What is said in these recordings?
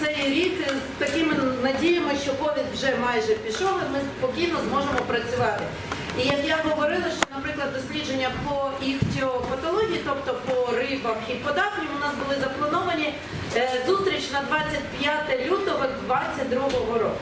цей рік з такими надіями, що ковід вже майже пішов, і ми спокійно зможемо працювати. І як я говорила, що, наприклад, дослідження по іхтіопатології, тобто по рибах і по дафням, у нас були заплановані е, зустріч на 25 лютого 2022 року.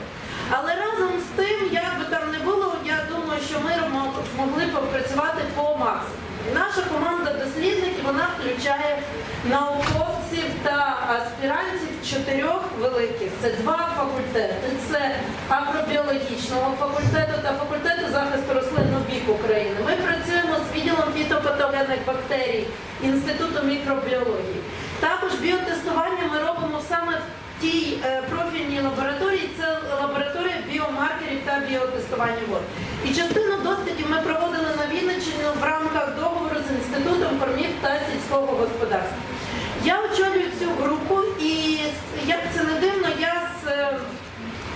Але разом з тим, як би там не було, я думаю, що ми мо- змогли попрацювати по максимуму. Наша команда дослідників вона включає науковців та аспірантів чотирьох великих. Це два факультети. Це агробіологічного факультету та факультету захисту рослин НОБІК України. Ми працюємо з відділом фітопатогенних бактерій Інституту мікробіології. Також біотестування ми робимо саме тій е, профільній лабораторії. Це лабораторія біомаркерів та біотестування вод. І частину дослідів ми проводили на Вінниччині в рамках договору з інститутом кормів та сільського господарства. Я очолюю цю групу, і як це не дивно, я з е,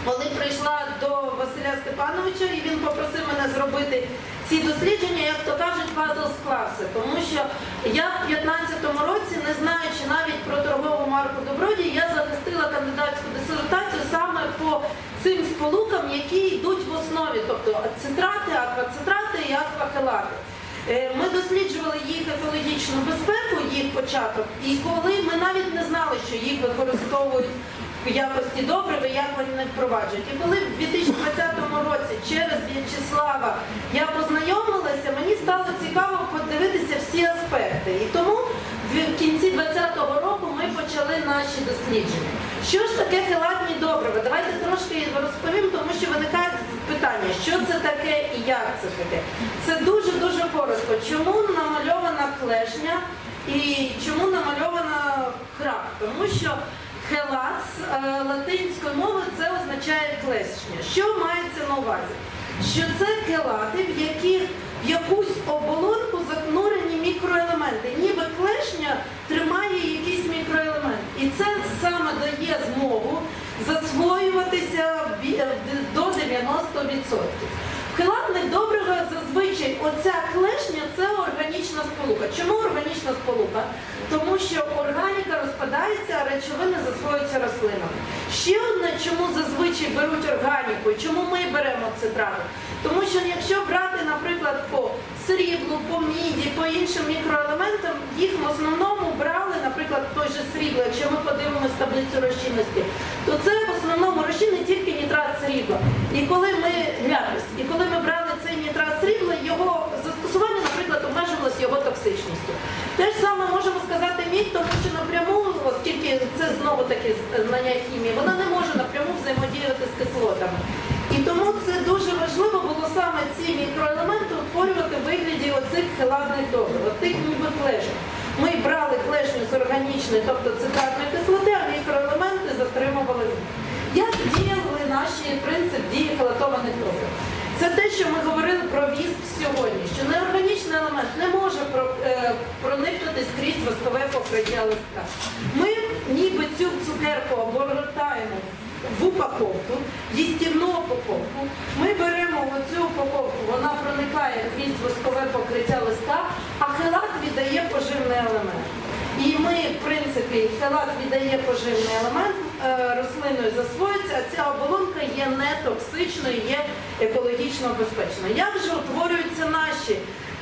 коли прийшла до Василя Степановича, і він попросив мене зробити ці дослідження, як то кажуть, пазл склався. Тому що я в 15-му році, не знаючи навіть про торгову марку Добродій, я захистила кандидатську дисертацію саме по цим сполукам, які йдуть в основі, тобто цитрати, аквацитрати і аквахелати. Е, Ми досліджували їх екологічну безпеку, їх початок, і коли ми навіть не знали, що їх використовують якості добрива, як вони не впроваджують. І коли в 2020 році через В'ячеслава я познайомилася, мені стало цікаво подивитися всі аспекти. І тому в кінці 2020 року ми почали наші дослідження. Що ж таке хелатні добрива? Давайте трошки розповім, тому що виникає питання, що це таке і як це таке. Це дуже-дуже коротко. Чому намальована клешня і чому намальована краб? Тому що хелас е, латинською мовою це означає клешня. Що мається на увазі? Що це келати, в яких в якусь оболонку занурені мікроелементи. Ніби клешня тримає якийсь мікроелемент. І це саме дає змогу засвоюватися до 90%. Хелатних добривах зазвичай оця клешня це органічна сполука. Чому органічна сполука? Тому що органіка розпадається, а речовини засвоюються рослинами. Ще одне, чому зазвичай беруть органіку, чому ми беремо цитрати? Тому що якщо брати, наприклад, по сріблу, по міді, по іншим мікроелементам, їх в основному брали, наприклад, той же срібло, якщо ми подивимося таблицю розчинності, то це основному розчинний тільки нітрат срібла. І коли ми ляпис, і коли ми брали цей нітрат срібла, його застосування, наприклад, обмежувалось його токсичністю. Те ж саме можемо сказати мідь, тому що напряму, оскільки це знову таки знання хімії, вона не може напряму взаємодіяти з кислотами. І тому це дуже важливо було саме ці мікроелементи утворювати в вигляді оцих хеладних добрив, от тих ніби клешень. Ми брали клешню з органічної, тобто цитратної кислоти, а мікроелементи затримували. Як діяли наші принцип дії хелатованих добрив? Це те, що ми говорили про віск сьогодні, що неорганічний елемент не може е, проникнути скрізь воскове покриття листка. Ми ніби цю цукерку обгортаємо в упаковку, їстівну упаковку. Ми беремо оцю упаковку, вона проникає крізь воскове покриття листка, а хелат віддає поживний елемент. І ми, в принципі, хелат віддає поживний елемент, е, рослиною засвоюється, а ця оболонка є не токсичною, є екологічно безпечною. Як же утворюються наші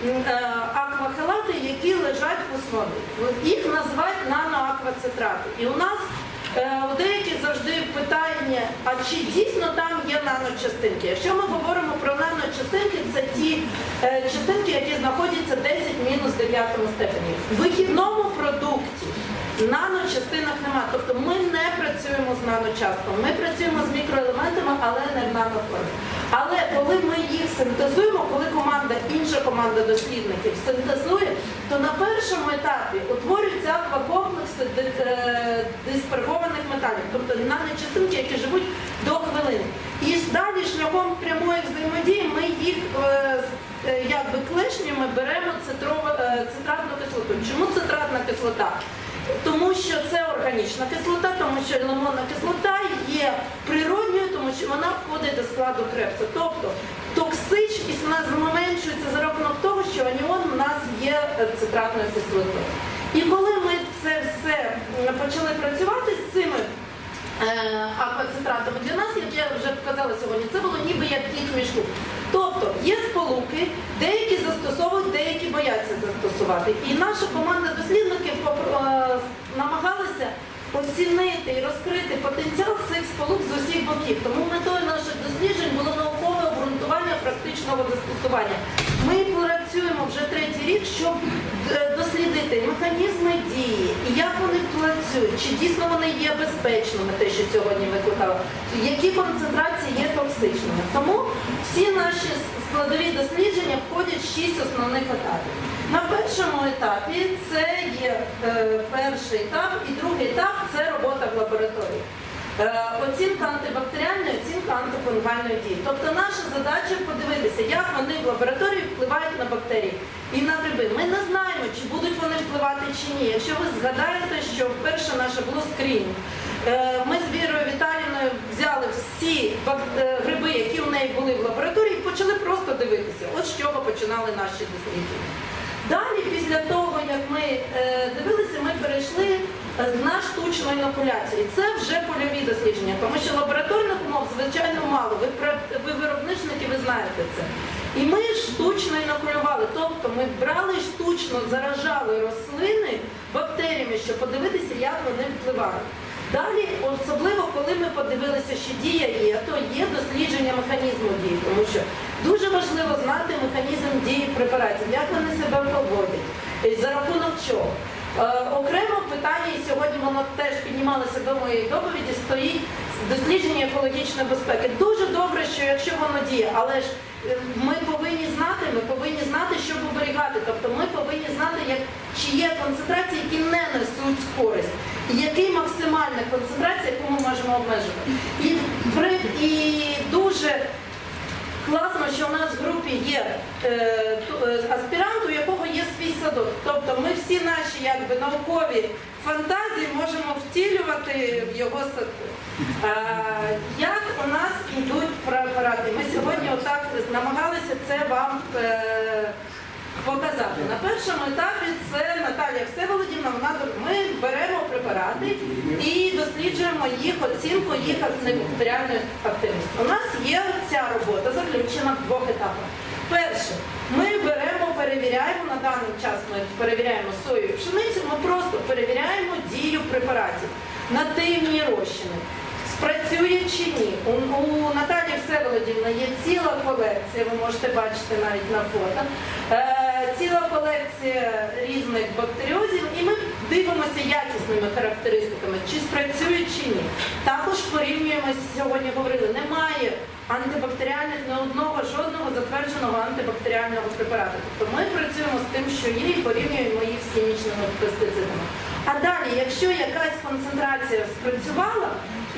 е, аквахелати, які лежать у основі? Їх називають наноаквацитрати. І у нас У деяких завжди питання, а чи дійсно там є наночастинки? Якщо ми говоримо про наночастинки, це ті е, частинки, які знаходяться 10 мінус 9 степені. В вихідному продукті наночастинок немає. Тобто ми не працюємо з наночастками, ми працюємо з мікроелементами, але не в наноформі. Але коли ми їх синтезуємо, коли команда, інша команда дослідників синтезує, то на першому етапі утворюються аквакомплекси е, диспергованих металів, тобто наночастинки, які живуть до хвилини. І далі шляхом прямої взаємодії ми їх е, е, якби клешнями беремо цитратну кислоту. Чому цитратна кислота? Тому що це органічна кислота, тому що лимонна кислота є природньою, тому що вона входить до складу крепсу. Тобто токсичність у нас зменшується за рахунок того, що аніон у нас є е, цитратною кислотою. І коли ми це все почали працювати з цими е, концентратами. Для нас, як я вже казала сьогодні, це було ніби як кіт в мішку. Тобто є сполуки, деякі застосовують, деякі бояться застосувати. І наша команда дослідників е, намагалася оцінити і розкрити потенціал цих сполук з усіх боків. Тому метою наших досліджень було наукове обґрунтування практичного застосування. Ми працюємо вже третій рік, щоб е, дослідити механізми дії як вони працюють, чи дійсно вони є безпечними, те, що сьогодні викликало, які концентрації є токсичними. Тому всі наші складові дослідження входять в шість основних етапів. На першому етапі це є е, перший етап, і другий етап це робота в лабораторії. Е, Оцінка антибактеріальної, оцінка антифунгальної дії. Тобто наша задача подивитися, як вони в лабораторії впливають на бактерії і на гриби. Ми не знаємо, чи будуть вони впливати чи ні. Якщо ви згадаєте, що перше наше було скринінг. Е, Ми з Вірою Віталіною взяли всі е, гриби, які у неї були в лабораторії, і почали просто дивитися. От з чого починали наші дослідження. Далі, після того, як ми е, дивилися, ми перейшли на штучну інокуляцію. Це вже польові дослідження, тому що лабораторних умов звичайно мало. Ви, ви виробничники, ви знаєте це. І ми штучно інокулювали, тобто ми брали штучно заражали рослини бактеріями, щоб подивитися, як вони впливають. Далі, особливо коли ми подивилися, що дія є, то є дослідження механізму дії, тому що дуже важливо знати механізм дії препаратів, як вони себе поводять, за рахунок чого. Е, окремо питання, і сьогодні воно теж піднімалося до моєї доповіді, стоїть дослідження екологічної безпеки. Дуже добре, що якщо воно діє, але ж е, ми повинні знати, ми повинні знати, що оберігати. Тобто ми повинні знати, як, чи є концентрації, які не несуть користь, який максимальна концентрація, яку ми можемо обмежувати. І, і дуже Класно, що у нас в групі є е, е, аспірант, у якого є свій садок. Тобто ми всі наші якби, наукові фантазії можемо втілювати в його садку. Е, як у нас йдуть препарати? Ми сьогодні отак намагалися це вам е, показати. На першому етапі це Наталія Всеволодівна, вона ми беремо препарати і досліджуємо їх оцінку, їх антибактеріальної активності. У нас є ця робота заключена в двох етапах. Перше, ми беремо, перевіряємо на даний час. Ми перевіряємо сою і пшеницю. Ми просто перевіряємо дію препаратів, нативні розчини. Спрацює чи ні? У, у Наталії Всеволодівни є ціла колекція, ви можете бачити навіть на фото. Е, ціла колекція різних ми дивимося якісними характеристиками, чи спрацює чи ні. Також порівнюємо сьогодні говорили, немає антибактеріальних не одного жодного затвердженого антибактеріального препарату. Тобто ми працюємо з тим, що є, і порівнюємо їх з хімічними пестицидами. А далі, якщо якась концентрація спрацювала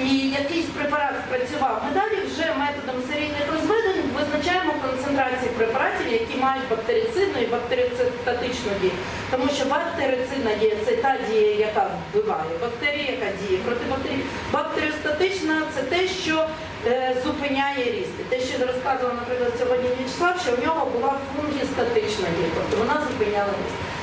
і якийсь препарат спрацював, ми далі вже методом серійних розведень визначаємо концентрації препаратів, які мають бактерицидну і бактерицидстатичну дію. Тому що бактерицидна дія це та дія, яка вбиває, бактерія, яка діє проти бактерій. Бактеріостатична це те, що е, зупиняє ріст. Те, що розказував, наприклад, сьогодні В'ячеслав, що в нього була фунгістатична дія, тобто вона зупиняла ріст.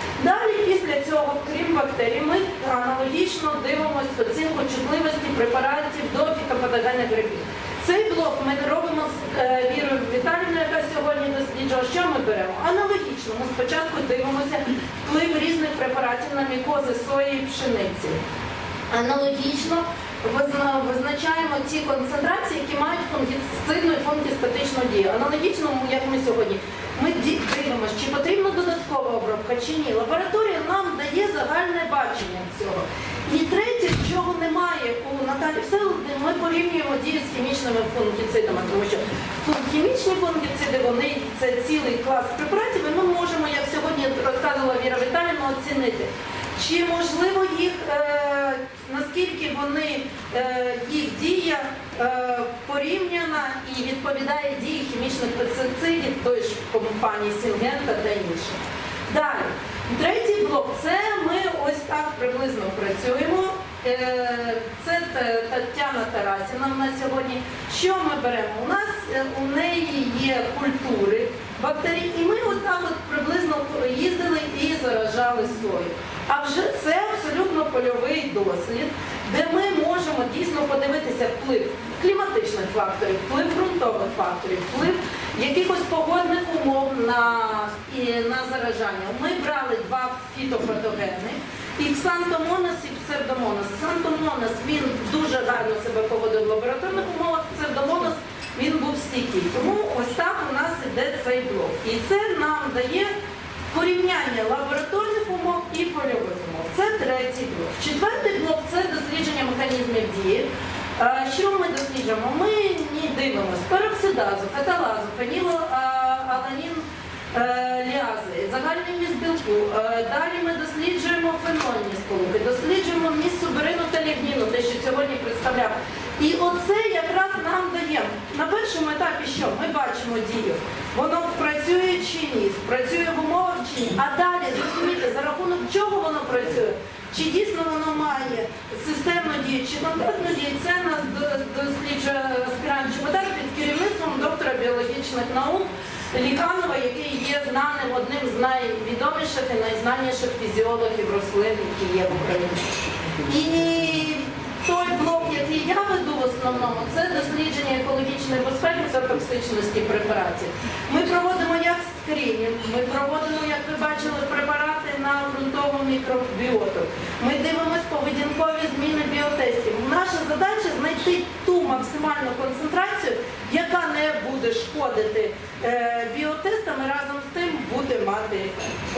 Після цього, крім бактерій, ми аналогічно дивимося оцінку чутливості препаратів до фітопатогенних грибів. Цей блок ми не робимо з е, Вірою Віталіївною, яка сьогодні досліджувала. Що ми беремо? Аналогічно, ми спочатку дивимося вплив різних препаратів на мікози сої і пшениці. Аналогічно визначаємо ті концентрації, які мають фунгіцидну і фунгістатичну дію. Аналогічно, як ми сьогодні, ми дивимося, чи потрібна додаткова обробка, чи ні. Лабораторія нам дає загальне бачення цього. І третє, чого немає у Наталі Всеволодівни, ми порівнюємо дію з хімічними фунгіцидами, тому що хімічні фунгіциди, вони це цілий клас препаратів, і ми можемо, як сьогодні розказувала Віра Віталіївна, оцінити. Чи можливо їх, е, наскільки вони, е, їх дія порівняна і відповідає дії хімічних пестицидів той ж компанії Сінгента та інших? Далі, третій блок це ми ось так приблизно працюємо. Е, Це Тетяна Тарасіна у нас сьогодні. Що ми беремо? У нас е, у неї є культури бактерій, і ми отак от приблизно їздили і заражали сою. А вже це абсолютно польовий дослід, де ми можемо дійсно подивитися вплив кліматичних факторів, вплив ґрунтових факторів, вплив якихось погодних умов на, і, на заражання. Ми брали два фітопатогени. І ксантомонас, і псевдомонас. Ксантомонас він дуже гарно себе поводив в лабораторних умовах, псевдомонас він був стійкий. Тому ось так у нас іде цей блок. І це нам дає порівняння лабораторних умов і польових умов. Це третій блок. Четвертий блок це дослідження механізмів дії. Е, Що ми досліджуємо? Ми ні дивимося пероксидазу, каталазу, фенілаланін е, ліази, загальний міст білку. Е, Далі ми досліджуємо фенольні сполуки, досліджуємо міст суберину та лігніну, те, що сьогодні представляв. І оце якраз нам дає на першому етапі, що ми бачимо дію. Воно працює чи ні, працює в умовах чи ні. А далі зрозуміти, за рахунок чого воно працює. Чи дійсно воно має системну дію, чи конкретну дію, це нас досліджує аспірант Чеботар під керівництвом доктора біологічних наук Ліканова, який є знаним одним з найвідоміших і найзнаніших фізіологів рослин, які є в Україні. І той блок, який я веду в основному, це дослідження екологічної безпеки та токсичності препаратів. Ми проводимо як скринінг, ми проводимо, як ви бачили, препарати на ґрунтову мікробіоту. Ми дивимося поведінкові зміни біотестів. Наша задача знайти ту максимальну концентрацію, яка не буде шкодити е, біотестам і разом з тим буде мати.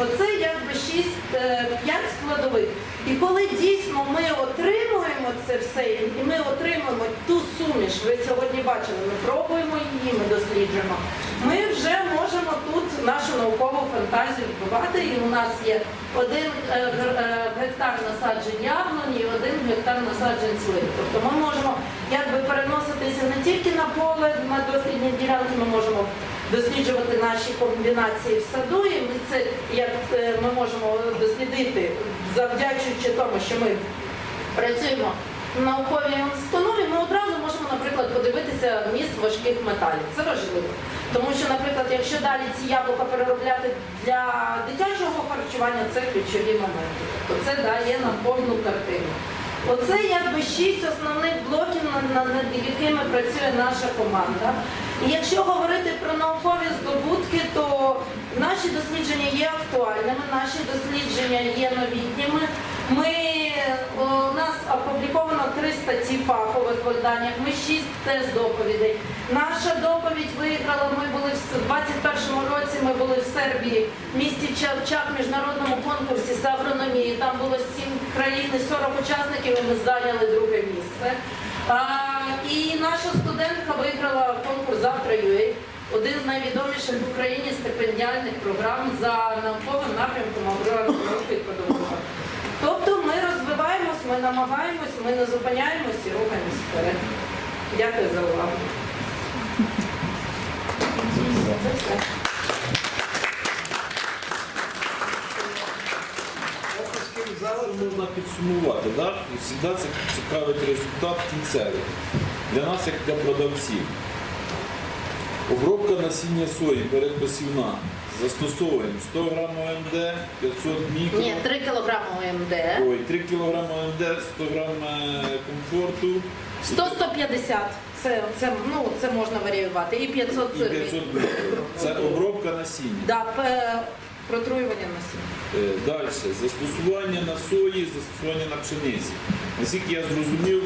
Оце якби шість, е, п'ять складових. І коли дійсно ми отримуємо це все, і ми отримуємо ту суміш, ви сьогодні бачили, ми пробуємо її, ми досліджуємо. Ми вже можемо тут нашу наукову фантазію вбивати. І у нас є один е, е, гектар насаджень яблуні і один гектар насаджень слив. Тобто ми можемо якби переноситися не тільки на поле, на дослідні ділянки, ми можемо досліджувати наші комбінації в саду, і ми це як е, ми можемо дослідити, завдячуючи тому, що ми працюємо науковій установі, ми одразу можемо, наприклад, подивитися міст важких металів. Це важливо. Тому що, наприклад, якщо далі ці яблука переробляти для дитячого харчування, це ключові моменти. Тобто це дає нам повну картину. Оце якби шість основних блоків, над, якими працює наша команда. І якщо говорити про наукові здобутки, то наші дослідження є актуальними, наші дослідження є новітніми. Ми, о, у нас опубліковано три статті в фахових виданнях, ми шість тест доповідей. Наша доповідь виграла, ми були в 21-му році, ми були в Сербії, в місті Чавчак, міжнародному конкурсі з агрономії. Там було 7 країн 40 учасників, і ми зайняли друге місце. А, і наша студентка виграла конкурс «Завтра UA», один з найвідоміших в Україні стипендіальних програм за науковим напрямком агрономії і продовольства. Тобто ми розвиваємось, ми намагаємось, ми не зупиняємось і рухаємось вперед. Дякую за увагу. Це все. Можна підсумувати, да? І завжди це цікавить результат кінцевий. Для нас, як для продавців. Обробка насіння сої передпосівна. Застосовуємо 100 грам ОМД, 500 мікро. Ні, 3 кілограми ОМД. Ой, 3 кг ОМД, 100 грам е, комфорту. 100-150. Це, це, ну, це можна варіювати. І 500 І 500 мікро. Це обробка насіння. Да, протруювання насіння. Е, Далі. Застосування на сої, застосування на пшениці. Наскільки я зрозумів,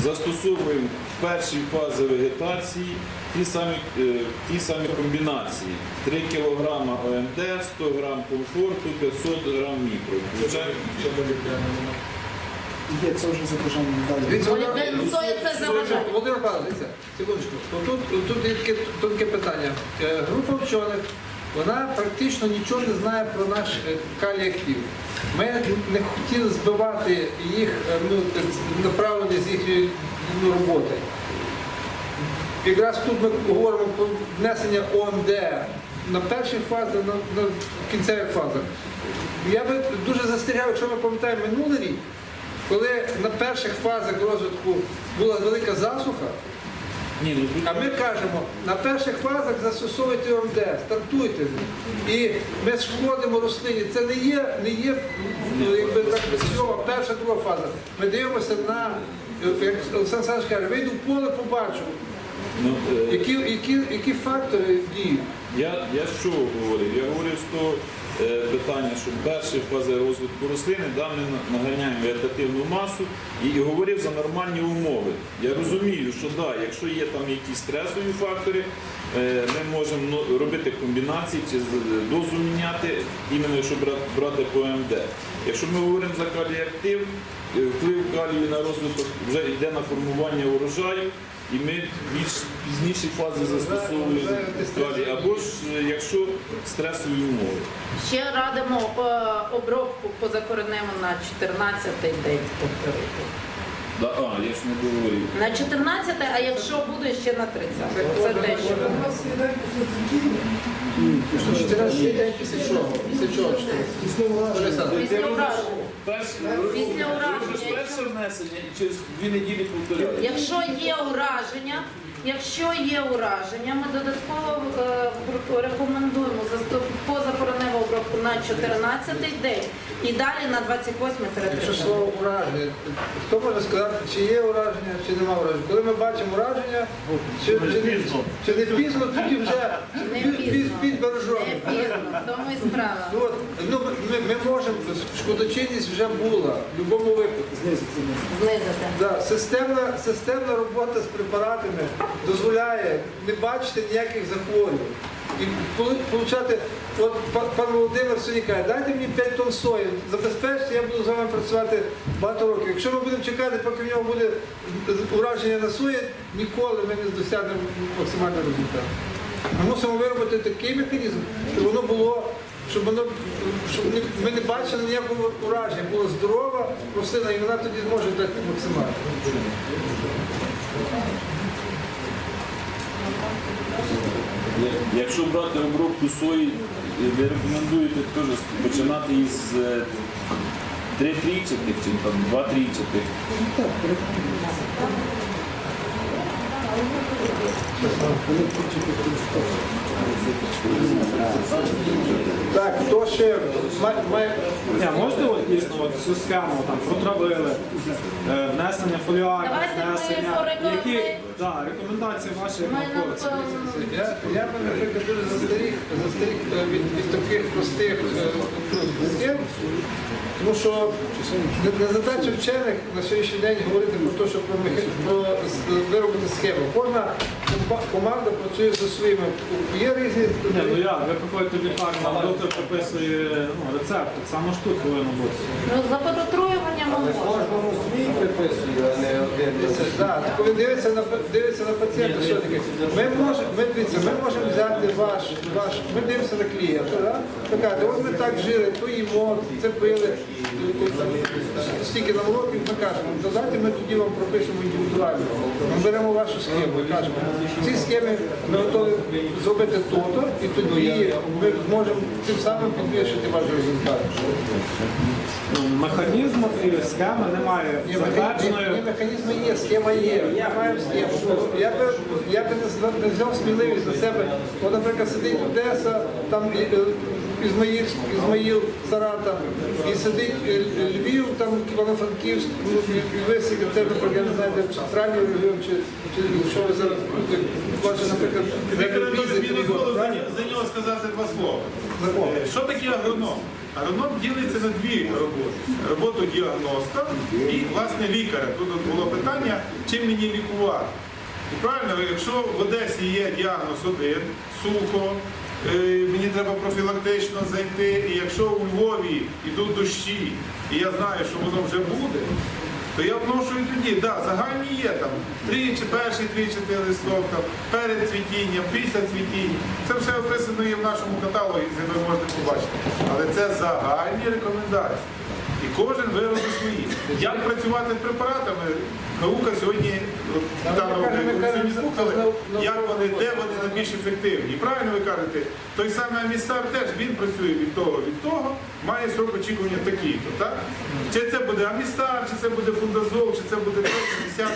застосовуємо в першій фазі вегетації ті самі, е, ті самі комбінації. 3 кг ОМД, 100 г комфорту, 500 г мікро. Є, це вже за бажанням далі. Соя. Володимир Павлович, секундочку. Тут, тут є таке тонке питання. Е, Група вчених, вона практично нічого не знає про наш е, калій актив. Ми не хотіли збивати їх е, ну, направлення з їхньої ну, роботи. Якраз тут ми говоримо про внесення ОМД на першій фазі, на, на кінцевих фазах. Я би дуже застерігав, якщо ми пам'ятаємо минулий рік, коли на перших фазах розвитку була велика засуха, а ми кажемо, на перших фазах застосовуйте ОМД, стартуйте. І ми шкодимо рослині. Це не є, не є ну, якби так сьома, перша, друга фаза. Ми дивимося на, як Олександр Саш каже, вийду в поле, побачу, ну, е, які, які, які фактори діють. Я, я що говорив? Я говорив того е, питання, що перші фази розвитку рослини, да, ми на- наганяємо вегетативну масу і, і говорив за нормальні умови. Я розумію, що да, якщо є там якісь стресові фактори, е, ми можемо ну, робити комбінації чи дозу міняти, іменно якщо брати, брати по МД. Якщо ми говоримо за каліактив, е, вплив калію на розвиток вже йде на формування урожаю. І ми більш пізніші фази застосовуємо калій, або ж е, якщо стресові умови. Ще радимо е, обробку позакореневу на 14-й день повторити. Да, а, я ж не говорив. На 14 а якщо буде ще на 30 Це те, що Що 14 день після чого? Після чого Після ураження. Після ураження, якщо- перше внесення і через дві неділі. Якщо є ураження, якщо є ураження, ми додатково е, рекомендуємо обробку на 14 день і далі на 28 Якщо 30 слово ураження, хто може сказати, чи є ураження, чи нема ураження? Коли ми бачимо ураження, чи, чи, не, чи не пізно, тоді вже Не під, пізно. під бережом. Не пізно, тому і справа. Ну, от, ну, ми, ми можемо, шкодочинність вже була в будь-якому випадку. Знизити. Знизити. Да, системна, системна робота з препаратами дозволяє не бачити ніяких захворювань. І получати, от па- пан Володимир сьогодні каже, дайте мені 5 тонн сої, забезпечте, я буду з вами працювати багато років. Якщо ми будемо чекати, поки в нього буде ураження на сої, ніколи ми не досягнемо максимальний результат. Ми мусимо виробити такий механізм, щоб воно було, щоб воно щоб ми не бачили ніякого ураження, була здорова рослина, і вона тоді зможе дати максимально. Я- Якщо брати обробку сої, е, ви рекомендуєте теж починати із е, три трійчатих чи там два трійчатих. Так, хто ще має, має можете от дійсно от цю схему там протравили, е, внесення фоліарів, Давайте ми внесення, які да, рекомендації ваші Ми науковці. напевно, Я, я би, наприклад, дуже застеріг, застеріг е, від, від таких простих е, ну, схем, тому що не, не задача вчених на сьогоднішній день говорити про те, що про, про виробити схему. Кожна команда працює за своїми. Є різні. Ні, ну як, ви приходите в лікарню, вам доктор прописує ну, рецепт, так само ж тут повинно бути. ну, за подотруювання ми можемо. Дивіться, да, так коли дивиться на дивиться на пацієнта, що таке. Ми можемо, ми дивіться, ми можемо взяти ваш, ваш, ми дивимося на клієнта, да? Ви от ми так жили, то їмо, це пили, стільки нам років, ми кажемо, додайте ми тоді вам пропишемо індивідуально. Ми беремо вашу схему і кажемо, в цій схемі ми готові зробити то-то, і тоді ми зможемо тим самим підвищити ваш результат. Ну, механізму і схеми немає Ні, затвердженої. ні, механізми є, схема є. Ми маємо схему. Я би, я би не, взяв сміливість на себе. От, наприклад, сидить Одеса, там е, е, Ізмаїл, Ізмаїл Сарата, і сидить е, Львів, там Івано-Франківськ, ну, і, і ви я не знаю, де центральний регіон, чи, чи що ви зараз будете, бачите, наприклад, за, нього сказати два слова. Е, Що таке агроном? Агроном ділиться на дві роботи. Роботу діагноста і власне лікаря. Тут було питання, чим мені лікувати. І правильно, якщо в Одесі є діагноз один, сухо, мені треба профілактично зайти, і якщо у Львові йдуть дощі, і я знаю, що воно вже буде, то я вношу і тоді, да, загальні є там тричі, перший тричі листок, там, перед цвітінням, після цвітіння. Це все описано є в нашому каталогі, ви можете побачити. Але це загальні рекомендації. І кожен виробить свої. Як працювати з препаратами? Наука сьогодні, та наука, яку ви сьогодні слухали, як вони, де вони найбільш ефективні. І правильно ви кажете, той самий амістар теж він працює від того, від того, має срок очікування такий-то. Так? Чи це буде амістар, чи це буде фундазол, чи це буде 10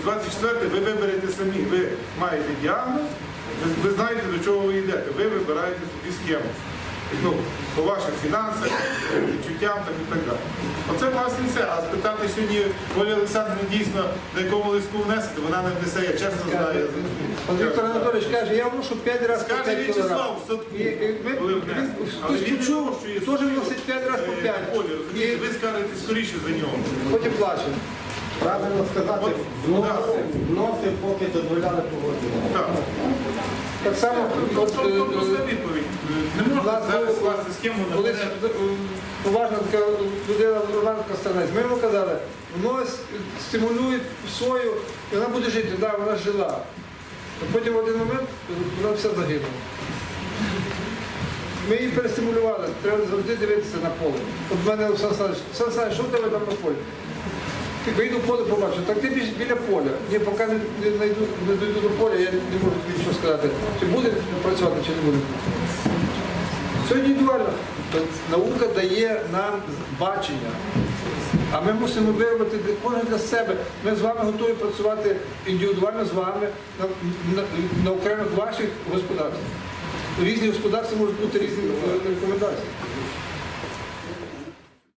і 24, ви виберете самі. Ви маєте діагноз, ви, ви знаєте, до чого ви йдете. Ви вибираєте собі схему. Ну, по ваших фінансах, відчуттям так і так далі. Оце власне все. А спитати сьогодні Олі Олександрівни дійсно, на якому листку внесете, вона не внесе, я чесно знаю. я От Віктор Анатолійович каже, я вношу 5 разів по Скаже 5 В'ячеслав в садку, коли він, внесе. Але він почув, вирощує теж свою, вносить 5 разів по е, 5. Олі, розумієте, ви скажете скоріше за нього. потім плаче. Правильно сказати, От, вноси, поки дозволяли погоджувати. Так. Так само, от, Тобто, е, тобто це е, відповідь. Не можна зараз скласти схему Колись е, така людина Роман Костанець. Ми йому казали, воно стимулює сою, і вона буде жити, да, вона жила. А потім в один момент вона все загинула. Ми її перестимулювали, треба завжди дивитися на поле. От в мене Олександр Саныч, Олександр Саныч, що в тебе там на полі? Ти вийду в поле, побачу, так ти біж- біля поля. Ні, поки не, не, найду, не дойду до поля, я не можу тобі нічого сказати, чи буде працювати, чи не буде. Це індивідуально. Наука дає нам бачення. А ми мусимо виробити кожен для себе. Ми з вами готові працювати індивідуально з вами на, на, на окремих ваших господарствах. Різні господарства можуть бути різні рекомендації.